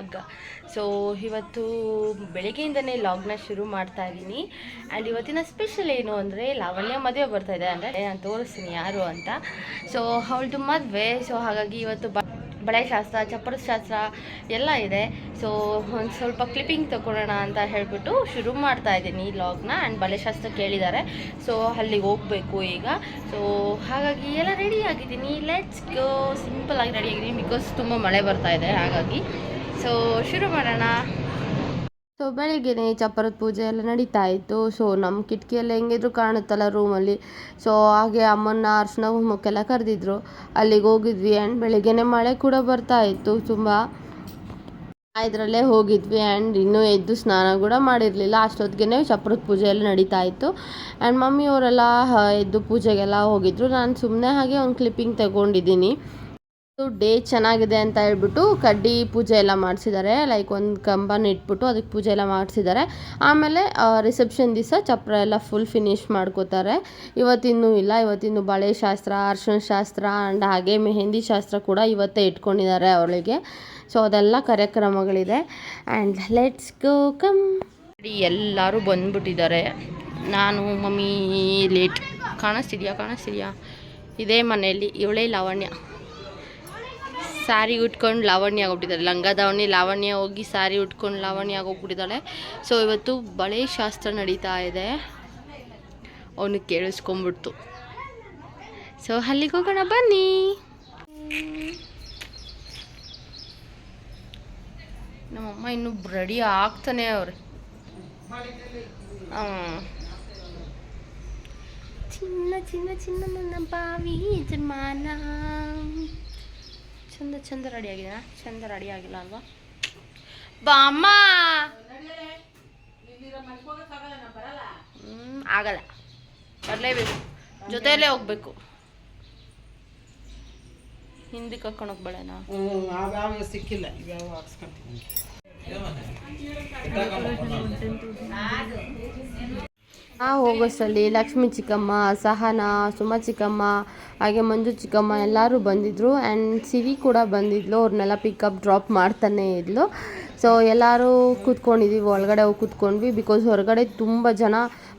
ವಿಜಯಶ್ರೀಸ್ log. So ಇವತ್ತು ಬೆಳಗ್ಗೆಯಿಂದನೇ ಲಾಗ್ನ ಶುರು ಮಾಡ್ತಾ ಇದ್ದೀನಿ ಆ್ಯಂಡ್ ಇವತ್ತಿನ ಸ್ಪೆಷಲ್ ಏನು ಅಂದರೆ ಲಾವಣ್ಯ ಮದುವೆ ಬರ್ತಾ ಇದೆ ಅಂದರೆ ನಾನು ತೋರಿಸ್ತೀನಿ ಯಾರು ಅಂತ. ಸೊ ಅವಳದು ಮದುವೆ ಸೊ ಹಾಗಾಗಿ ಇವತ್ತು ಬ, ಬಳೆ ಶಾಸ್ತ್ರ ಚಪ್ಪರದ ಶಾಸ್ತ್ರ ಎಲ್ಲ ಇದೆ. ಸೊ ಒಂದು ಸ್ವಲ್ಪ ಕ್ಲಿಪ್ಪಿಂಗ್ ತಗೊಳ್ಳೋಣ ಅಂತ ಹೇಳಿಬಿಟ್ಟು ಶುರು ಮಾಡ್ತಾ ಇದ್ದೀನಿ ಲಾಗ್ನ ಆ್ಯಂಡ್ ಬಳೆ ಶಾಸ್ತ್ರ ಕೇಳಿದ್ದಾರೆ. ಸೊ ಅಲ್ಲಿಗೆ ಹೋಗಬೇಕು ಈಗ. ಸೊ ಹಾಗಾಗಿ ಎಲ್ಲ ರೆಡಿ ಆಗಿದ್ದೀನಿ. ಲೆಟ್ಸ್ ಗೋ ಸಿಂಪಲ್ ಆಗಿ ರೆಡಿ ಆಗಿದ್ದೀನಿ ಬಿಕಾಸ್ ತುಂಬ ಮಳೆ ಬರ್ತಾ ಇದೆ, ಹಾಗಾಗಿ. ಸೊ ಶುರು ಮಾಡೋಣ. ಸೊ ಬೆಳಿಗ್ಗೆನೆ ಚಪ್ಪರದ ಪೂಜೆ ಎಲ್ಲ ನಡೀತಾ ಇತ್ತು. ಸೊ ನಮ್ಮ ಕಿಟಕಿಯಲ್ಲಿ ಹೆಂಗಿದ್ರು ಕಾಣುತ್ತಲ್ಲ ರೂಮಲ್ಲಿ ಸೊ ಹಾಗೆ ಅಮ್ಮನ ಅರ್ಶನ ಹೋಮಕ್ಕೆಲ್ಲ ಕರೆದಿದ್ರು. ಅಲ್ಲಿಗೆ ಹೋಗಿದ್ವಿ ಆ್ಯಂಡ್ ಬೆಳಿಗ್ಗೆನೆ ಮಳೆ ಕೂಡ ಬರ್ತಾ ಇತ್ತು. ತುಂಬ ಇದರಲ್ಲೇ ಹೋಗಿದ್ವಿ ಆ್ಯಂಡ್ ಇನ್ನೂ ಎದ್ದು ಸ್ನಾನ ಕೂಡ ಮಾಡಿರಲಿಲ್ಲ. ಅಷ್ಟೊತ್ತಿಗೆ ಚಪ್ರದ ಪೂಜೆ ಎಲ್ಲ ನಡೀತಾ ಇತ್ತು. ಆ್ಯಂಡ್ ಮಮ್ಮಿಯವರೆಲ್ಲ ಎದ್ದು ಪೂಜೆಗೆಲ್ಲ ಹೋಗಿದ್ರು. ನಾನು ಸುಮ್ಮನೆ ಹಾಗೆ ಒಂದು ಕ್ಲಿಪ್ಪಿಂಗ್ ತಗೊಂಡಿದ್ದೀನಿ. ಡೇ ಚೆನ್ನಾಗಿದೆ ಅಂತ ಹೇಳ್ಬಿಟ್ಟು ಕಡ್ಡಿ ಪೂಜೆ ಎಲ್ಲ ಮಾಡಿಸಿದ್ದಾರೆ. ಲೈಕ್ ಒಂದು ಕಂಬನ ಇಟ್ಬಿಟ್ಟು ಅದಕ್ಕೆ ಪೂಜೆ ಎಲ್ಲ ಮಾಡಿಸಿದ್ದಾರೆ. ಆಮೇಲೆ ರಿಸೆಪ್ಷನ್ ದಿವಸ ಚಪ್ರ ಎಲ್ಲ ಫುಲ್ ಫಿನಿಶ್ ಮಾಡ್ಕೋತಾರೆ. ಇವತ್ತಿನ್ನೂ ಇಲ್ಲ. ಇವತ್ತಿನ್ನು ಬಳೆ ಶಾಸ್ತ್ರ ಅರ್ಶಿನ ಶಾಸ್ತ್ರ ಆ್ಯಂಡ್ ಹಾಗೆ ಮೆಹಂದಿ ಶಾಸ್ತ್ರ ಕೂಡ ಇವತ್ತೇ ಇಟ್ಕೊಂಡಿದ್ದಾರೆ ಅವಳಿಗೆ. ಸೊ ಅದೆಲ್ಲ ಕಾರ್ಯಕ್ರಮಗಳಿದೆ. ಆ್ಯಂಡ್ ಲೆಟ್ಸ್ ಗೋ ಕಮ್ ಎಲ್ಲರೂ ಬಂದ್ಬಿಟ್ಟಿದ್ದಾರೆ. ನಾನು, ಮಮ್ಮಿ ಲೇಟ್ ಕಾಣಿಸ್ತಿದ್ಯಾ? ಕಾಣಿಸ್ತಿದ್ಯಾ? ಇದೇ ಮನೆಯಲ್ಲಿ ಇವಳೇ ಲಾವಣ್ಯ. ಸ್ಯಾರಿ ಉಟ್ಕೊಂಡು ಲಾವಣ್ಯ ಆಗೋಗ್ಬಿಟ್ಟಿದ್ದಾಳೆ ಲಂಗ ದಾವಣಿ, ಲಾವಣ್ಯ ಹೋಗಿ ಸಾರಿ ಉಟ್ಕೊಂಡು ಲಾವಣ್ಯ ಆಗೋಗ್ಬಿಟ್ಟಿದ್ದಾಳೆ ಸೊ ಇವತ್ತು ಬಳೆ ಶಾಸ್ತ್ರ ನಡೀತಾ ಇದೆ. ಅವನು ಕೇಳಿಸ್ಕೊಂಬಿಡ್ತು ಸೊ ಅಲ್ಲಿಗೆ ಹೋಗೋಣ, ಬನ್ನಿ. ನಮ್ಮಮ್ಮ ಇನ್ನೂ ರೆಡಿ ಆಗ್ತಾನೆ ಅವ್ರೆ. ಚಿನ್ನ ಚಿನ್ನ ಚಿನ್ನ ನನ್ನ ಬಾವಿ ಯಜಮಾನ ಚಂದ ಚಂದ ರೆಡಿ ಆಗಿದೆ ಚಂದ ರೆಡಿ ಆಗಿಲ್ಲ ಅಲ್ವಾ? ಬಾಮ್ಮ ಹ್ಮ್, ಆಗಲ್ಲ. ಬರಲೇಬೇಕು. ಜೊತೆಯಲ್ಲೇ ಹೋಗ್ಬೇಕು. ಹಿಂದಕ್ಕೆ ಕರ್ಕೊಂಡು ಹೋಗ್ಬೇಡ ಸಿಕ್ಕಿಲ್ಲ. ಹಾಕ್ಸ್ಕೊಂತೀನಿ? ಆ ಹೋಗೋಷ್ಟರಲ್ಲಿ ಲಕ್ಷ್ಮಿ ಚಿಕ್ಕಮ್ಮ, ಸಹನಾ, ಸುಮ ಚಿಕ್ಕಮ್ಮ, ಹಾಗೆ ಮಂಜು ಚಿಕ್ಕಮ್ಮ ಎಲ್ಲರೂ ಬಂದಿದ್ದರು ಆ್ಯಂಡ್ ಸಿರಿ ಕೂಡ ಬಂದಿದ್ಲು. ಅವ್ರನ್ನೆಲ್ಲ ಪಿಕಪ್ ಡ್ರಾಪ್ ಮಾಡ್ತಾನೆ ಇದ್ಲು. ಸೊ ಎಲ್ಲರೂ ಕೂತ್ಕೊಂಡಿದ್ದೀವಿ ಒಳಗಡೆ ಹೋಗಿ ಕೂತ್ಕೊಂಡ್ವಿ. ಬಿಕಾಸ್ ಹೊರಗಡೆ ತುಂಬ ಜನ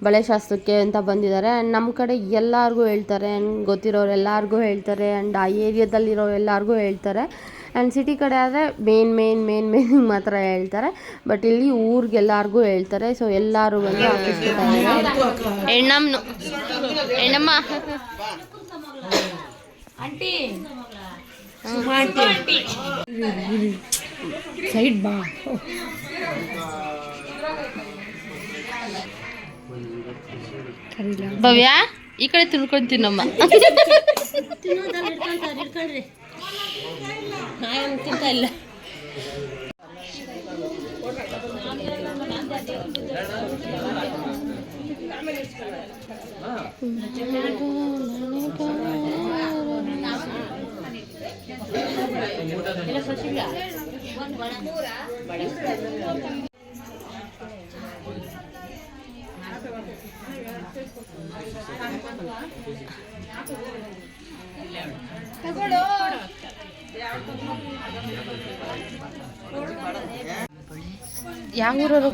ಬಳೆ ಶಾಸ್ತ್ರಕ್ಕೆ ಅಂತ ಬಂದಿದ್ದಾರೆ. ಆ್ಯಂಡ್ ನಮ್ಮ ಕಡೆ ಎಲ್ಲರಿಗೂ ಹೇಳ್ತಾರೆ. ಆ್ಯಂಡ್ ಗೊತ್ತಿರೋರು ಎಲ್ಲರಿಗೂ ಹೇಳ್ತಾರೆ. ಆ್ಯಂಡ್ ಆ ಏರಿಯಾದಲ್ಲಿರೋ ಎಲ್ಲರಿಗೂ ಹೇಳ್ತಾರೆ. ಆ್ಯಂಡ್ ಸಿಟಿ ಕಡೆ ಆದರೆ ಮೇನ್ ಮೇನ್ ಮೇನ್ ಮೇನ್ ಮಾತ್ರ ಹೇಳ್ತಾರೆ. ಬಟ್ ಇಲ್ಲಿ ಊರಿಗೆಲ್ಲರಿಗೂ ಹೇಳ್ತಾರೆ. ಸೊ ಎಲ್ಲರೂ ಬಂದು ಸೈಡ್ ಬಾ. ಭವ್ಯ ಈ ಕಡೆ ತಿನ್ಕೊಂತೀನಮ್ಮ ತಿಂತ ಇಲ್ಲ ಯಾವ ಊರವರು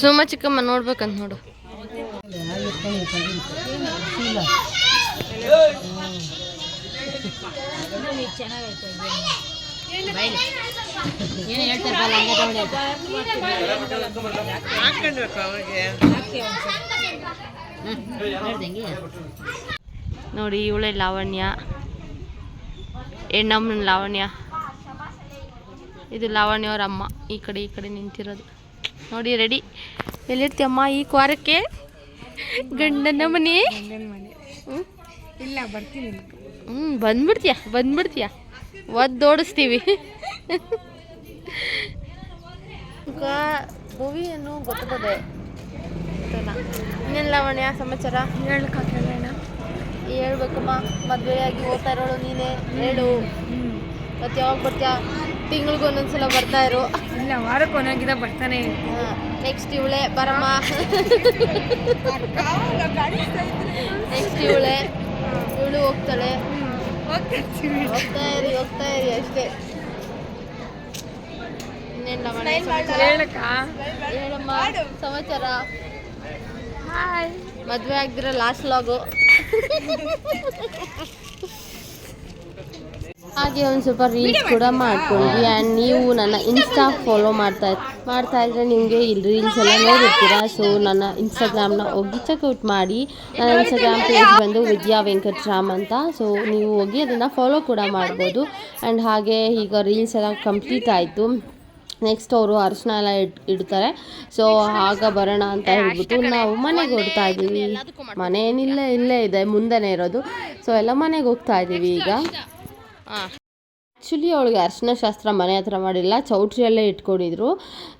ಸುಮ್ಮ ಚಿಕ್ಕಮ್ಮ ನೋಡ್ಬೇಕಂತ ನೋಡು. ಏನು ನೋಡಿ ಇವಳೆ ಲಾವಣ್ಯ. ಹೆಣ್ಣಮ್ಮನ ಲಾವಣ್ಯ. ಇದು ಲಾವಣ್ಯ ಅವ್ರ ಅಮ್ಮ. ಈ ಕಡೆ ಈ ಕಡೆ ನಿಂತಿರೋದು. ನೋಡಿ ರೆಡಿ ಎಲ್ಲಿರ್ತೀಯಮ್ಮ ಈ ಕ್ವಾರಕ್ಕೆ ಗಂಡನ ಮನೆ? ಇಲ್ಲ ಬರ್ತೀನಿ. ಹ್ಞೂ ಬಂದ್ಬಿಡ್ತೀಯ ಬಂದ್ಬಿಡ್ತೀಯ. ಒದ್ದೋಡಿಸ್ತೀವಿ ಈಗ ಮೂವಿಯನ್ನು ಗೊತ್ತದೆ ಇನ್ನೆಲ್ಲ ಲಾವಣ್ಯ ಸಮಾಚಾರ? ಹೇಳಕ್ಕಾಗಲ್ಲ ಹೇಳ್ಬೇಕಮ್ಮ ಮದುವೆಯಾಗಿ ಓದ್ತಾ ಇರೋಳು ನೀನೇ. ಹೇಳು. ಮತ್ತೆ ಯಾವಾಗ ಬರ್ತೀಯ? ತಿಂಗ್ಳಿಗೆ ಒಂದೊಂದ್ಸಲ ಬರ್ತಾ ಇರು. ಇಲ್ಲ ವಾರಕ್ಕೆ ಒಂದೊಂದಿನ ಬರ್ತಾನೆ ನೆಕ್ಸ್ಟ್ ಇವಳೆ ಬರಮ್ಮ. ನೆಕ್ಸ್ಟ್ ಇವಳೆ. ಇವಳು ಹೋಗ್ತಾಳೆ. ಹೋಗ್ತಾ ಇರಿ ಹೋಗ್ತಾ ಇರಿ ಅಷ್ಟೇ. ಇನ್ನೇನ್ ಲಾವಣ್ಯ ಸಮಾಚಾರ? ಹೇಳಕ್ಕ ಹೇಳಮ್ಮ ಸಮಾಚಾರ? ಮದುವೆ ಆಗ್ದಿರೋ ಲಾಸ್ಟ್ ಲಾಗು ಹಾಗೆ ಒಂದು ಸ್ವಲ್ಪ ರೀಲ್ಸ್ ಕೂಡ ಮಾಡ್ಕೊಂಡ್ವಿ ಆ್ಯಂಡ್ ನೀವು ನನ್ನ ಇನ್ಸ್ಟಾ ಫಾಲೋ ಮಾಡ್ತಾ ಮಾಡ್ತಾ ಇದ್ರೆ ನಿಮಗೆ ಇಲ್ಲಿ ರೀಲ್ಸ್ ಎಲ್ಲ ನೋಡಿರ್ತೀರಾ? ಸೊ ನನ್ನ ಇನ್ಸ್ಟಾಗ್ರಾಮ್ನ ಹೋಗಿ ಚೆಕ್ಔಟ್ ಮಾಡಿ. ನನ್ನ ಇನ್ಸ್ಟಾಗ್ರಾಮ್ ಪೇಜ್ ಬಂದು ವಿದ್ಯಾ ವೆಂಕಟ್ರಾಮ್ ಅಂತ. ಸೊ ನೀವು ಹೋಗಿ ಅದನ್ನು ಫಾಲೋ ಕೂಡ ಮಾಡ್ಬೋದು. ಆ್ಯಂಡ್ ಹಾಗೆ ಈಗ ರೀಲ್ಸ್ ಎಲ್ಲ ಕಂಪ್ಲೀಟ್ ಆಯಿತು. ನೆಕ್ಸ್ಟ್ ಅವರು ಅರಿಶಿನ ಎಲ್ಲ ಇಟ್ ಇಡ್ತಾರೆ. ಸೊ ಆಗ ಬರೋಣ ಅಂತ ಹೇಳ್ಬಿಟ್ಟು ನಾವು ಮನೆಗೆ ಹೋಗ್ತಾ ಇದ್ದೀವಿ. ಮನೆ ಏನಿಲ್ಲ ಇಲ್ಲೇ ಇದೆ ಮುಂದೆನೇ ಇರೋದು. ಸೊ ಎಲ್ಲ ಮನೆಗೆ ಹೋಗ್ತಾ ಇದ್ದೀವಿ ಈಗ. ಆ್ಯಕ್ಚುಲಿ ಅವಳಿಗೆ ಅರಿಶಿನ ಶಾಸ್ತ್ರ ಮನೆ ಹತ್ರ ಮಾಡಿಲ್ಲ ಚೌಟ್ರಿಯಲ್ಲೇ ಇಟ್ಕೊಂಡಿದ್ರು.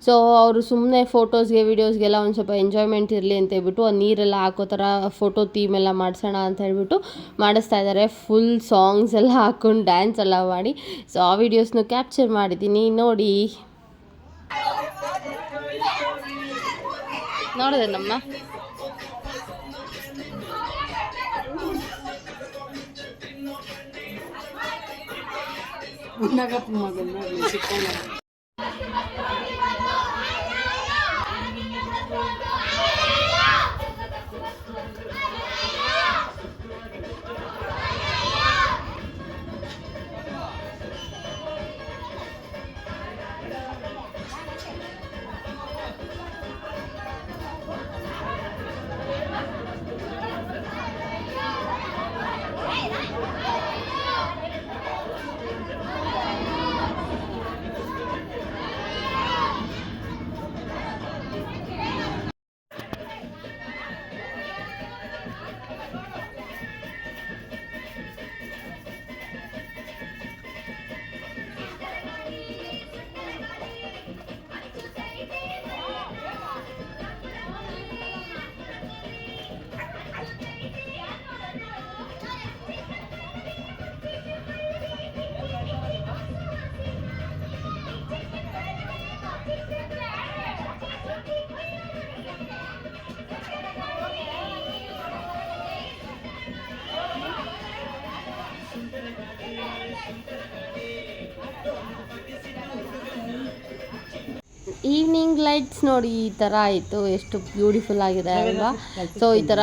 ಸೊ ಅವರು ಸುಮ್ಮನೆ ಫೋಟೋಸ್ಗೆ ವೀಡಿಯೋಸ್ಗೆಲ್ಲ ಒಂದು ಸ್ವಲ್ಪ ಎಂಜಾಯ್ಮೆಂಟ್ ಇರಲಿ ಅಂತ ಹೇಳ್ಬಿಟ್ಟು ಆ ನೀರೆಲ್ಲ ಹಾಕೋ ಥರ ಫೋಟೋ ಥೀಮ್ ಎಲ್ಲ ಮಾಡಿಸೋಣ ಅಂತ ಹೇಳ್ಬಿಟ್ಟು ಮಾಡಿಸ್ತಾ ಇದ್ದಾರೆ. ಫುಲ್ ಸಾಂಗ್ಸ್ ಎಲ್ಲ ಹಾಕ್ಕೊಂಡು ಡ್ಯಾನ್ಸ್ ಎಲ್ಲ ಮಾಡಿ. ಸೊ ಆ ವೀಡಿಯೋಸ್ನು ಕ್ಯಾಪ್ಚರ್ ಮಾಡಿದ್ದೀನಿ. ನೋಡಿ. ನೋಡಿದೆ ನಮ್ಮ Nakapumagal na. Basic ko lang. Evening lights ನೋಡಿ ಈ ತರ ಆಯಿತು. ಎಷ್ಟು ಬ್ಯೂಟಿಫುಲ್ ಆಗಿದೆ ಅಲ್ವಾ? ಸೊ ಈ ಥರ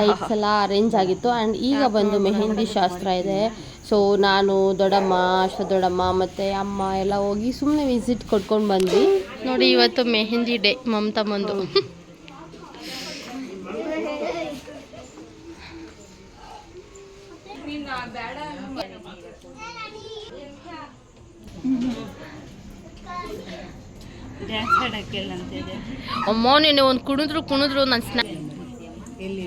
ಲೈಟ್ಸ್ ಎಲ್ಲ ಅರೇಂಜ್ ಆಗಿತ್ತು. ಆ್ಯಂಡ್ ಈಗ ಬಂದು ಮೆಹಂದಿ ಶಾಸ್ತ್ರ ಇದೆ. ಸೊ ನಾನು ದೊಡ್ಡಮ್ಮ ಅಶ್ವ ದೊಡ್ಡಮ್ಮ ಮತ್ತೆ ಅಮ್ಮ ಎಲ್ಲ ಹೋಗಿ ಸುಮ್ಮನೆ ವಿಸಿಟ್ ಕೊಟ್ಕೊಂಡು ಬಂದ್ವಿ. ನೋಡಿ ಇವತ್ತು ಮೆಹಂದಿ ಡೇ ಮಮತಮ್ಮಂದು ಡ್ಯಾನ್ಸ್ ಆಡಕ್ಕೆಲ್ಲ ಅಮ್ಮ ನೀನು ಒಂದು ಕುಣಿದ್ರು ಕುಣಿದ್ರು ನನ್ನ ಸ್ನಾ ಎಲ್ಲಿ.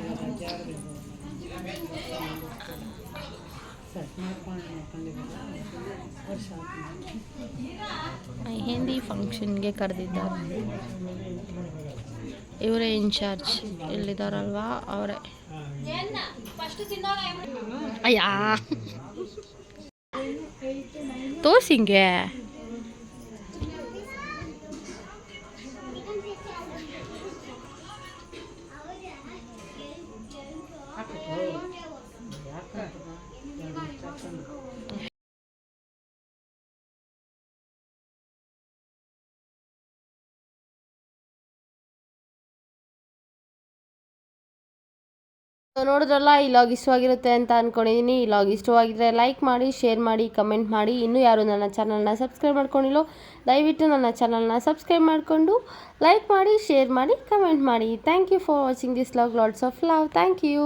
ಮೆಹಂದಿ ಫಂಕ್ಷನ್ಗೆ ಕರೆದಿದ್ದಾರೆ. ಇವರೇ ಇನ್ಚಾರ್ಜ್ ಇಲ್ಲಿದ್ದಾರಲ್ವಾ ಅವರೇ. ಅಯ್ಯ. ತೋರ್ಸಿಂಗೆ ಸೊ ನೋಡಿದ್ರಲ್ಲ ಈ ಲಾಗ್ ಇಷ್ಟವಾಗಿರುತ್ತೆ ಅಂತ ಅಂದ್ಕೊಂಡಿದ್ದೀನಿ ಈ ಲಾಗ್ ಇಷ್ಟವಾಗಿದ್ದರೆ ಲೈಕ್ ಮಾಡಿ ಶೇರ್ ಮಾಡಿ ಕಮೆಂಟ್ ಮಾಡಿ. ಇನ್ನೂ ಯಾರು ನನ್ನ ಚಾನಲ್ನ ಸಬ್ಸ್ಕ್ರೈಬ್ ಮಾಡ್ಕೊಂಡಿಲ್ಲೋ, ದಯವಿಟ್ಟು ನನ್ನ ಚಾನಲ್ನ ಸಬ್ಸ್ಕ್ರೈಬ್ ಮಾಡಿಕೊಂಡು ಲೈಕ್ ಮಾಡಿ ಶೇರ್ ಮಾಡಿ ಕಮೆಂಟ್ ಮಾಡಿ. Thank you for watching this vlog lots of love thank you